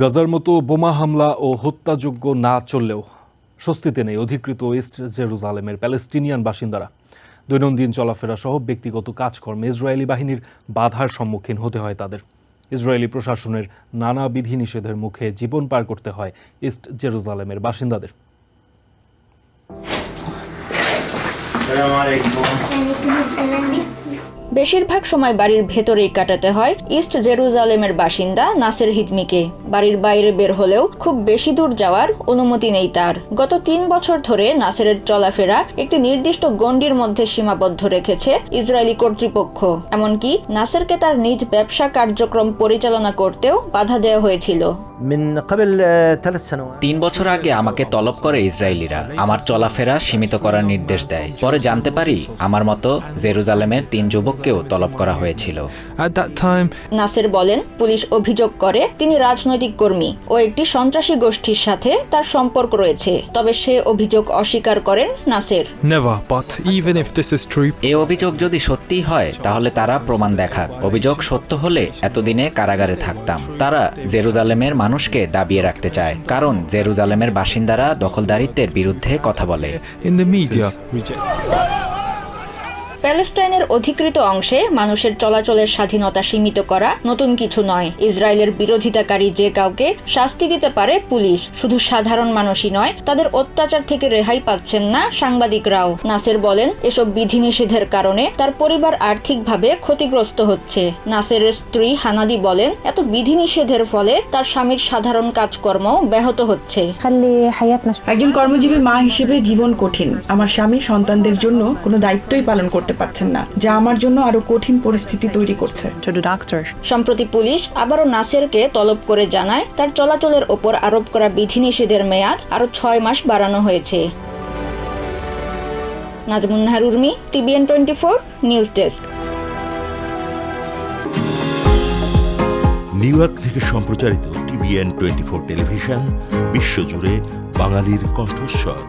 গাজার মতো বোমা হামলা ও হত্যাযোগ্য না চললেও স্বস্তিতে নেই অধিকৃত ওয়েস্ট জেরুজালেমের প্যালেস্টিনিয়ান বাসিন্দারা। দৈনন্দিন চলাফেরা সহ ব্যক্তিগত কাজকর্মে ইসরায়েলি বাহিনীর বাধার সম্মুখীন হতে হয় তাদের। ইসরায়েলি প্রশাসনের নানা বিধিনিষেধের মুখে জীবন পার করতে হয় ইস্ট জেরুজালেমের বাসিন্দাদের। বেশিরভাগ সময় বাড়ির ভেতরেই কাটাতে হয়। ইস্ট জেরুজালেমের বাসিন্দা নাসের হিদমিকে। বাড়ির বাইরে বের হলেও খুব বেশি দূর যাওয়ার অনুমতি নেই তার। গত তিন বছর ধরে নাসেরের চলাফেরা একটি নির্দিষ্ট গণ্ডির মধ্যে সীমাবদ্ধ রেখেছে ইসরায়েলি কর্তৃপক্ষ। এমনকি নাসেরকে তার নিজ ব্যবসা কার্যক্রম পরিচালনা করতেও বাধা দেওয়া হয়েছিল। তিন বছর আগে আমাকে তলব করে ইসরায়েলিরা। আমার চলাফেরা সীমিত করার নির্দেশ দেয়। পরে জানতে পারি আমার মতো জেরুজালেমের তিন যুবক যুবককেও তলব করা হয়েছিল। At নাসের বলেন পুলিশ অভিযোগ করে তিনি রাজনৈতিক কর্মী ও একটি সন্ত্রাসী গোষ্ঠীর সাথে তার সম্পর্ক রয়েছে। তবে সে অভিযোগ অস্বীকার করেন নাসের। এ অভিযোগ যদি সত্যি হয় তাহলে তারা প্রমাণ দেখাক। অভিযোগ সত্য হলে এতদিনে কারাগারে থাকতাম। তারা জেরুজালেমের মানুষকে দাবিয়ে রাখতে চায় কারণ জেরুজালেমের বাসিন্দারা দখলদারিত্বের বিরুদ্ধে কথা বলে। প্যালেস্টাইনের অধিকৃত অংশে মানুষের চলাচলের স্বাধীনতা সীমিত করা নতুন কিছু নয়। ইসরায়েলের বিরোধিতাকারী যে কাউকে শাস্তি দিতে পারে পুলিশ শুধু সাধারণ মানুষই নয় তাদের অত্যাচার থেকে রেহাই পাচ্ছেন না সাংবাদিকরাও। নাসের বলেন এসব বিধিনিষেধের কারণে তার পরিবার আর্থিকভাবে ক্ষতিগ্রস্ত হচ্ছে। নাসের স্ত্রী হানাদি বলেন এত বিধিনিষেধের ফলে তার স্বামীর সাধারণ কাজকর্ম ব্যাহত হচ্ছে। একজন কর্মজীবী মা হিসেবে জীবন কঠিন। আমার স্বামী সন্তানদের জন্য কোনো দায়িত্বই পালন করতে পারছেন না যা আমার জন্য আরও কঠিন পরিস্থিতি তৈরি করছে। সম্প্রতি পুলিশ আবারও নাসেরকে তলব করে জানায় তার চলাচলের ওপর আরোপ করা বিধিনিষেধের মেয়াদ আরও ছয় মাস বাড়ানো হয়েছে। Nazmunnahar Urmi TBN twenty four news desk. New York থেকে সম্প্রচারিত টিভিএন টোয়েন্টি ফোর টেলিভিশন বিশ্বজুড়ে বাঙালির কণ্ঠস্বর।